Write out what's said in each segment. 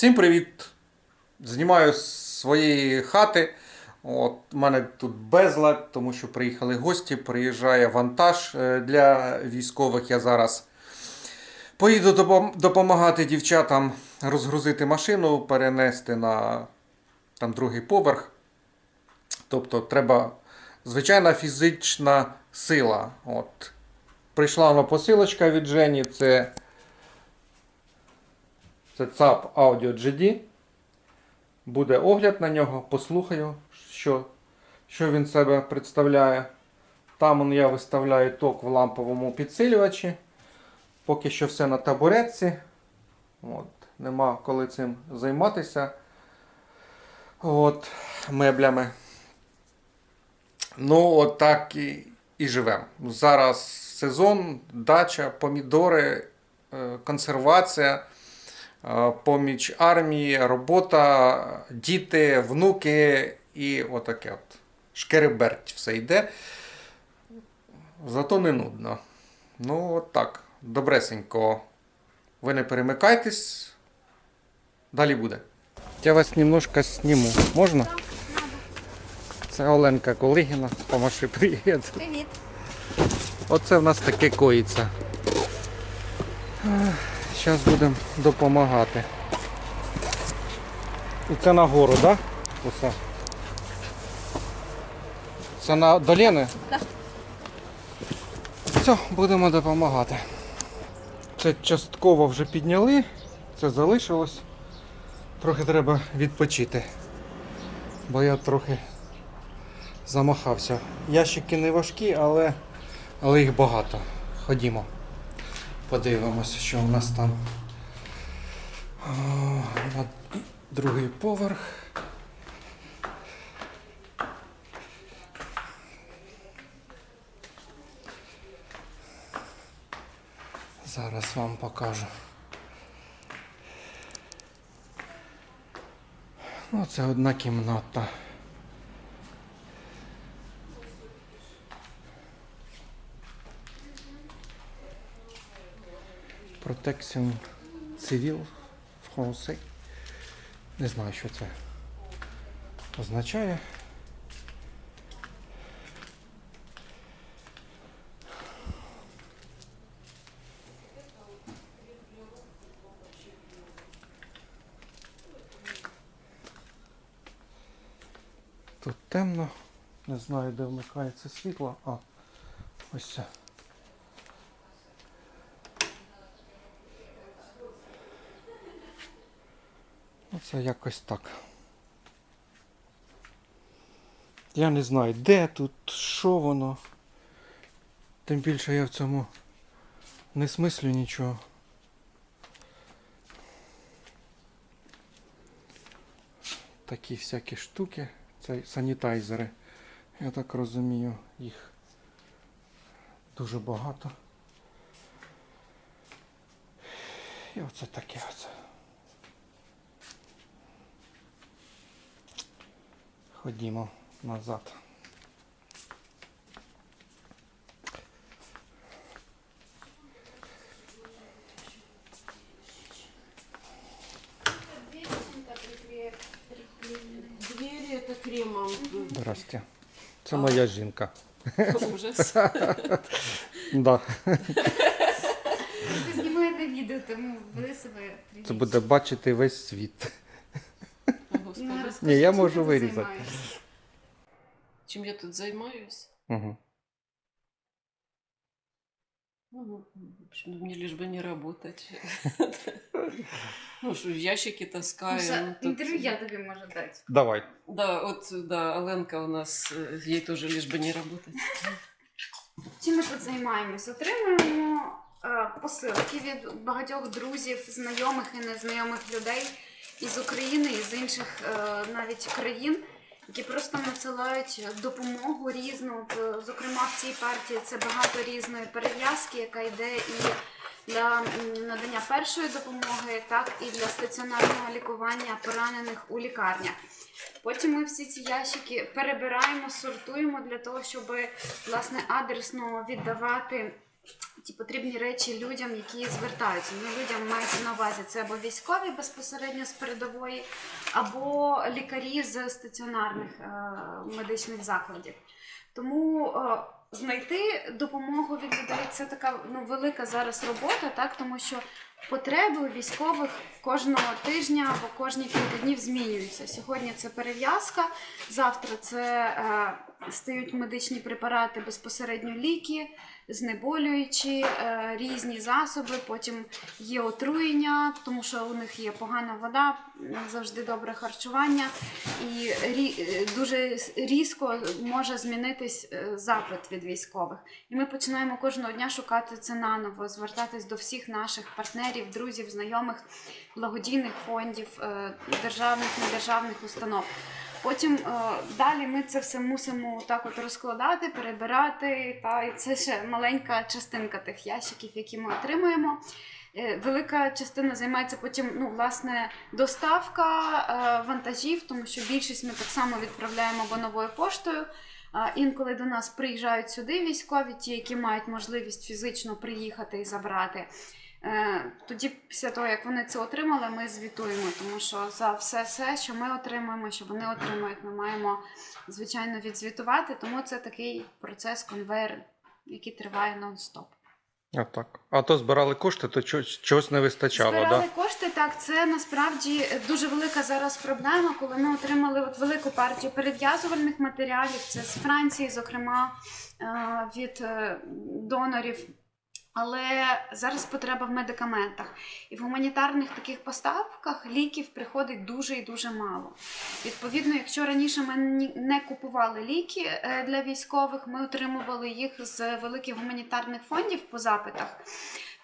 Всім привіт! Знімаю з своєї хати. От, у мене тут безлад, тому що приїхали гості, приїжджає вантаж е, для військових. Я зараз поїду допомагати дівчатам розгрузити машину, перенести на там, другий поверх. Тобто треба звичайна фізична сила. От. Прийшла вона посилочка від Жені. Це це ЦАП Audio GD. Буде огляд на нього, послухаю, що, що він себе представляє. Там я виставляю ток в ламповому підсилювачі. Поки що все на табуретці. От, нема коли цим займатися. От, меблями. Ну, от так і, і живемо. Зараз сезон, дача, помідори, е, консервація, поміч армії, робота, діти, внуки і отаке от. Шкереберть все йде. Зато не нудно. Ну, от так. Добресенько. Ви не перемикайтесь. Далі буде. Я вас немножко зніму. Можна? Це Оленка Колигіна. Помаши привіт. Привіт. Оце в нас таке коїться. Зараз будемо допомагати. І це на гору, так? Да? Усе. Це на доліни? Так. Все, будемо допомагати. Це частково вже підняли, це залишилось. Трохи треба відпочити. Бо я трохи замахався. Ящики не важкі, але, але їх багато. Ходімо. Подивимося, що у нас там. О, на другий поверх. Зараз вам покажу. Ну, це одна кімната. Protection Civil Français. Не знаю, що це означає. Тут темно. Не знаю, де вмикається світло. А, ось це. Оце якось так. Я не знаю, де тут, що воно. Тим більше я в цьому не смислю нічого. Такі всякі штуки. Це санітайзери. Я так розумію, їх дуже багато. І оце таке оце. Ходімо назад. Двери это кремом. Здрасте. Це моя жінка. Ужас. Да. Ти знімаєте відео, тому ви себе привіт. Це буде бачити весь світ. Господи. Ну, розкажи, Ні, я чим ти можу тут вирізати. займаєшся? Чим я тут займаюсь? Угу. Ну, в общем, мне лишь бы не работать. Ну, что, ящики таскаю. Маша, ну, тут- інтерв'ю я тобі можу дати. Давай. Да, вот, да, Аленка у нас, э, ей тоже лишь бы не работать. Чим ми тут займаємось? Отримуємо е, посилки від багатьох друзів, знайомих і незнайомих людей із України і з інших е, навіть країн, які просто надсилають допомогу різну. Зокрема, в цій партії це багато різної перев'язки, яка йде і для надання першої допомоги, так і для стаціонарного лікування поранених у лікарнях. Потім ми всі ці ящики перебираємо, сортуємо для того, щоб власне адресно віддавати ті потрібні речі людям, які звертаються. Ну, людям мається на увазі це або військові безпосередньо з передової, або лікарі з стаціонарних е, медичних закладів. Тому е, знайти допомогу від людей це така ну, велика зараз робота, так тому що потреби військових кожного тижня або кожні кілька днів змінюються. Сьогодні це перев'язка, завтра це е, стають медичні препарати, безпосередньо ліки, знеболюючі, е, різні засоби. Потім є отруєння, тому що у них є погана вода, завжди добре харчування, і е, дуже різко може змінитись е, запит від військових. І ми починаємо кожного дня шукати це наново, звертатись до всіх наших партнерів, друзів, знайомих, благодійних фондів, державних, недержавних установ. Потім е, далі ми це все мусимо так от розкладати, перебирати. Та і це ще маленька частинка тих ящиків, які ми отримуємо. Е, Велика частина займається потім, ну, власне, доставка е, вантажів, тому що більшість ми так само відправляємо або новою поштою. Інколи до нас приїжджають сюди військові, ті, які мають можливість фізично приїхати і забрати. Е, Тоді, після того, як вони це отримали, ми звітуємо, тому що за все, все, що ми отримуємо, що вони отримують, ми маємо звичайно відзвітувати. Тому це такий процес конвейер, який триває нон-стоп. А так. А то збирали кошти, то чогось, чогось не вистачало, Збирали да? кошти, так це насправді дуже велика зараз проблема, коли ми отримали от велику партію перев'язувальних матеріалів. Це з Франції, зокрема е, від е, донорів. Але зараз потреба в медикаментах. І в гуманітарних таких поставках ліків приходить дуже і дуже мало. Відповідно, якщо раніше ми не купували ліки е, для військових, ми отримували їх з великих гуманітарних фондів по запитах.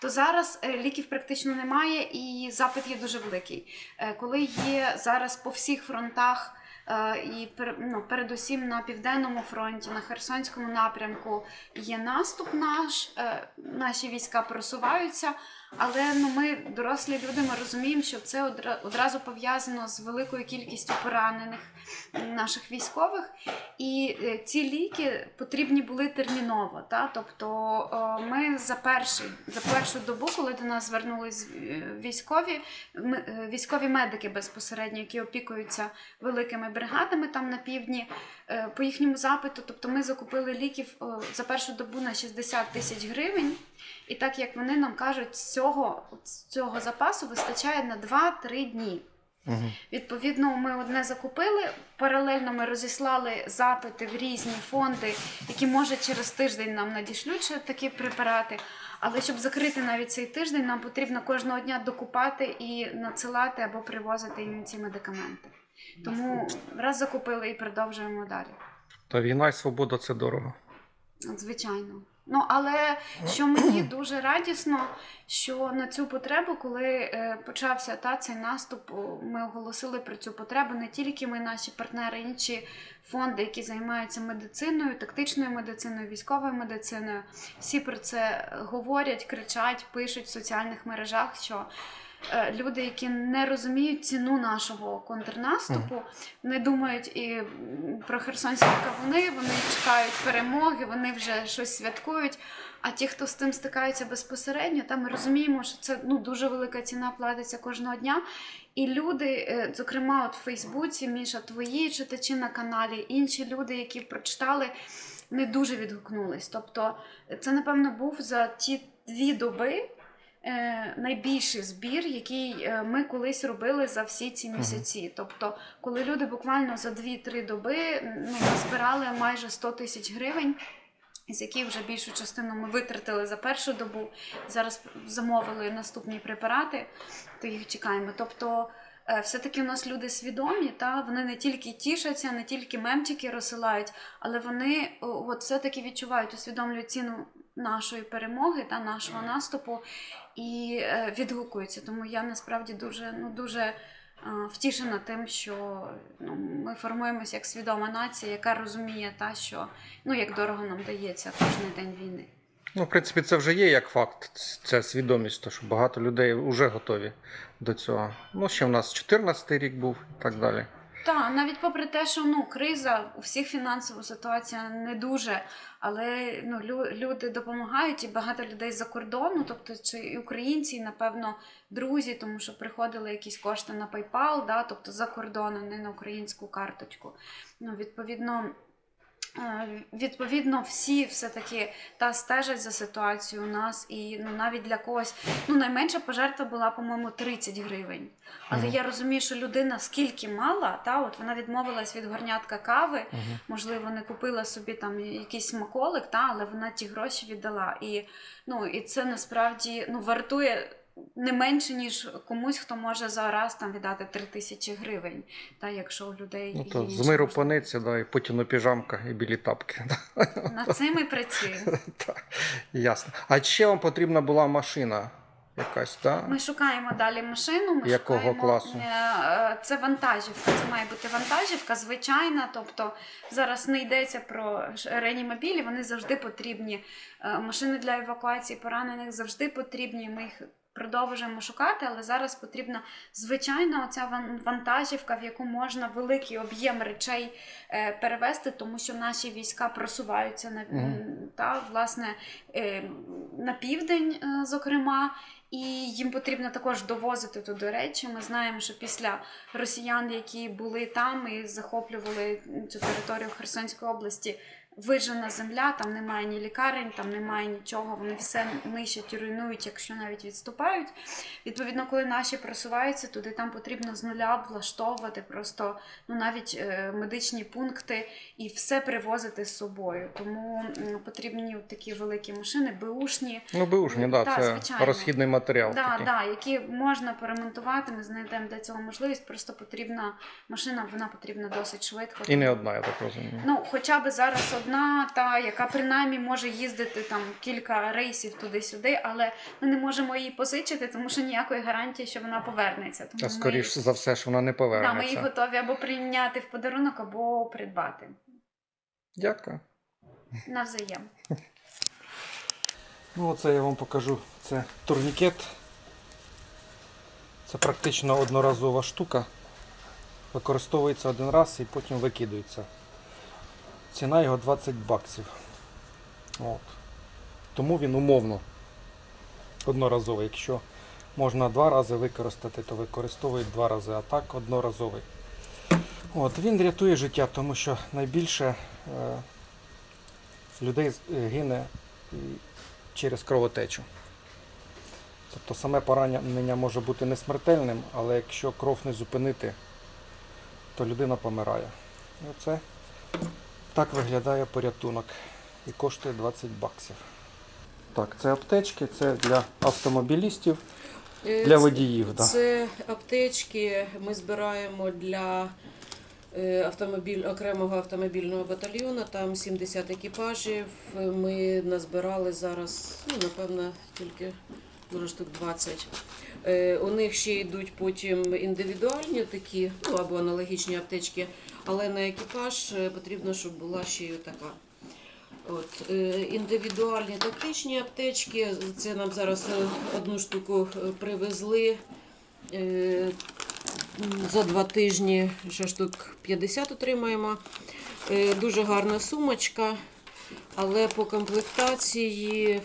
То зараз е, ліків практично немає, і запит є дуже великий. Е, Коли є зараз по всіх фронтах і пер- ну, передусім на південному фронті, на Херсонському напрямку є наступ наш, е, наші війська просуваються. Але ну, ми, дорослі люди, ми розуміємо, що це одразу пов'язано з великою кількістю поранених наших військових. І е, ці ліки потрібні були терміново. Та? Тобто ми за перший, за першу добу, коли до нас звернулись е, військові, е, військові медики безпосередньо, які опікуються великими бригадами там на півдні, по їхньому запиту, тобто ми закупили ліків за першу добу на 60 тисяч гривень. І так як вони нам кажуть, з з цього запасу вистачає на 2-3 дні. Угу. Відповідно, ми одне закупили. Паралельно ми розіслали запити в різні фонди, які може через тиждень нам надішлють такі препарати. Але щоб закрити навіть цей тиждень, нам потрібно кожного дня докупати і надсилати або привозити їм ці медикаменти. Тому раз закупили і продовжуємо далі. Та війна і свобода це дорого. Звичайно. Ну, але що мені дуже радісно, що на цю потребу, коли е, почався та цей наступ, ми оголосили про цю потребу не тільки ми, наші партнери, інші фонди, які займаються медициною, тактичною медициною, військовою медициною. Всі про це говорять, кричать, пишуть в соціальних мережах, що е, люди, які не розуміють ціну нашого контрнаступу, не думають і про херсонські кавуни, вони чекають перемоги, вони вже щось святкують. А ті, хто з тим стикаються безпосередньо, там ми розуміємо, що це ну, дуже велика ціна платиться кожного дня. І люди, е, зокрема, от в Фейсбуці, Міша, твої читачі на каналі, інші люди, які прочитали, не дуже відгукнулись. Тобто, це, напевно, був за ті дві доби. Е, Найбільший збір, який е, ми колись робили за всі ці місяці. Тобто, коли люди буквально за 2-3 доби ну, збирали майже 100 тисяч гривень, з яких вже більшу частину ми витратили за першу добу. Зараз замовили наступні препарати, то їх чекаємо. Тобто, е, все-таки у нас люди свідомі, та вони не тільки тішаться, не тільки мемчики розсилають, але вони от все-таки відчувають, усвідомлюють ціну нашої перемоги та нашого наступу і е, відгукуються. Тому я насправді дуже, ну дуже е, втішена тим, що ну, ми формуємося як свідома нація, яка розуміє та, що ну, як дорого нам дається кожен день війни. Ну, в принципі, це вже є як факт. Це свідомість, то що багато людей вже готові до цього. Ну, ще в нас 14 рік був і так далі. Так, навіть попри те, що ну криза, у всіх фінансова ситуація не дуже, але ну лю- люди допомагають і багато людей з-за кордону, тобто чи і українці, і, напевно, друзі, тому що приходили якісь кошти на PayPal, да, тобто за кордоном, не на українську карточку. Ну, відповідно. Е, Відповідно, всі все-таки та стежать за ситуацією у нас, і ну навіть для когось ну найменша пожертва була, по-моєму, 30 гривень. Але Мгм. я розумію, що людина скільки мала, та от вона відмовилась від горнятка кави, Мгм. можливо, не купила собі там якийсь смаколик, та але вона ті гроші віддала. І ну і це насправді ну вартує. Не менше, ніж комусь, хто може зараз там віддати 3 тисячі гривень, та якщо у людей Ну то з миру паниця, да, і Путіну піжамка і білі тапки. Над цим і працюємо. Так, Ясно. А ще вам потрібна була машина якась, так? Ми шукаємо далі машину. Ми Якого шукаємо, класу? е, Це вантажівка. Це має бути вантажівка, звичайна. Тобто зараз не йдеться про реанімобілі, вони завжди потрібні. Е, Машини для евакуації поранених завжди потрібні. Ми їх продовжуємо шукати, але зараз потрібна звичайна оця ван- вантажівка, в яку можна великий об'єм речей е, перевезти, тому що наші війська просуваються на та власне е, на південь, е, зокрема. І їм потрібно також довозити туди речі. Ми знаємо, що після росіян, які були там і захоплювали цю територію Херсонської області, вижена земля, там немає ні лікарень, там немає нічого. Вони все нищать і руйнують, якщо навіть відступають. Відповідно, коли наші просуваються туди, там потрібно з нуля облаштовувати просто ну навіть е, медичні пункти і все привозити з собою. Тому потрібні от такі великі машини, беушні. Ну, беушні, да, Так, це звичайно. розхідний матеріал. Да, такий. да, які можна поремонтувати, ми знайдемо для цього можливість. Просто потрібна машина, вона потрібна досить швидко. І не одна, я так розумію. Ну, хоча б зараз одна, та яка принаймні може їздити там кілька рейсів туди-сюди, але ми не можемо її позичити, тому що ніякої гарантії, що вона повернеться. Тому А ми- скоріш за все, що вона не да, ми її готові або прийняти в подарунок, або придбати. Дякую. Навзаєм. Ну, оце я вам покажу. Це турнікет. Це практично одноразова штука. Використовується один раз і потім викидується. Ціна його 20 баксів. От. Тому він умовно одноразовий. Якщо можна два рази використати, то використовують два рази, а так одноразовий. От, він рятує життя, тому що найбільше е, людей е, гине через кровотечу. Тобто саме поранення може бути не смертельним, але якщо кров не зупинити, то людина помирає. І оце так виглядає порятунок і коштує 20 баксів. Так, це аптечки, це для автомобілістів, Е, для це- водіїв. Да. Це аптечки ми збираємо для е, автомобіль, окремого автомобільного батальйону. Там 70 екіпажів. Ми назбирали зараз, ну, напевно, тільки може штук 20. Е, У них ще йдуть потім індивідуальні такі, ну або аналогічні аптечки, але на екіпаж е, потрібно, щоб була ще й така. От, е, індивідуальні тактичні аптечки. Це нам зараз е, одну штуку привезли. За два тижні ще штук 50 отримаємо. Дуже гарна сумочка, але по комплектації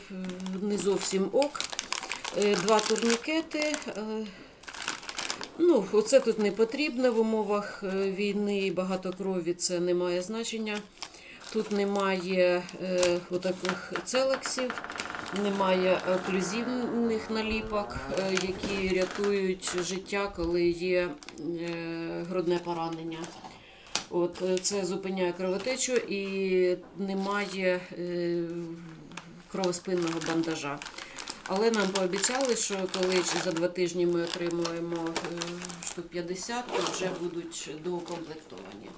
не зовсім ок. Два турнікети. Ну, оце тут не потрібно в умовах е, війни багато крові, це не має значення. Тут немає е, отаких целексів, немає оклюзивних наліпок, е, які рятують життя, коли є е, грудне поранення. От, е, це зупиняє кровотечу і немає е, кровоспинного бандажа. Але нам пообіцяли, що коли за два тижні ми отримуємо е, штук 50, то вже будуть доукомплектовані.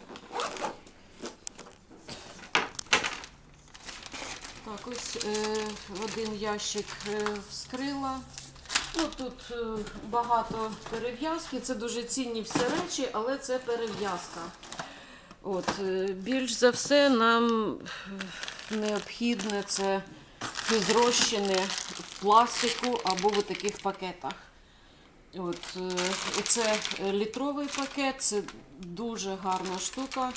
Так, ось е, один ящик е, вскрила. Ну, тут багато перев'язки, це дуже цінні всі речі, але це перев'язка. От, більш за все нам необхідне це фізрозчини пластику або в таких пакетах. От, е, це літровий пакет, це дуже гарна штука.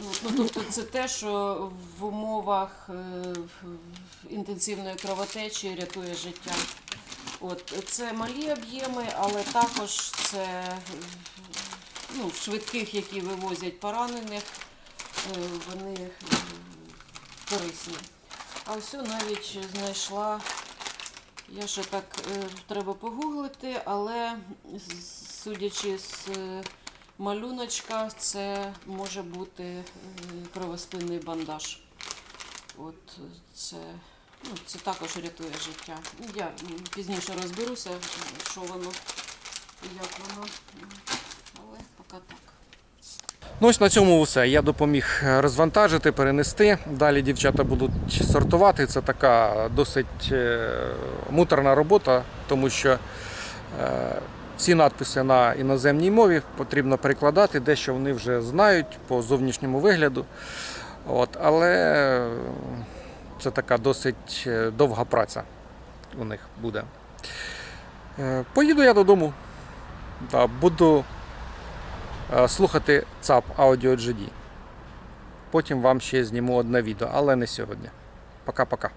От, ну, тобто це те, що в умовах е, інтенсивної кровотечі рятує життя. От, це малі об'єми, але також це ну, швидких, які вивозять поранених, е, вони корисні. А ось навіть знайшла я ще так е, треба погуглити, але судячи з е, малюночка, це може бути е, кровоспинний бандаж. От це, ну, це також рятує життя. Я пізніше розберуся, що воно як воно. Але. Ну ось на цьому все. Я допоміг е, розвантажити, перенести. Далі дівчата будуть сортувати. Це така досить е, муторна робота, тому що е, всі надписи на іноземній мові потрібно перекладати, дещо вони вже знають по зовнішньому вигляду. От, але це така досить довга праця у них буде. Поїду я додому. Буду слухати ЦАП Audio GD. Потім вам ще зніму одне відео, але не сьогодні. Пока-пока.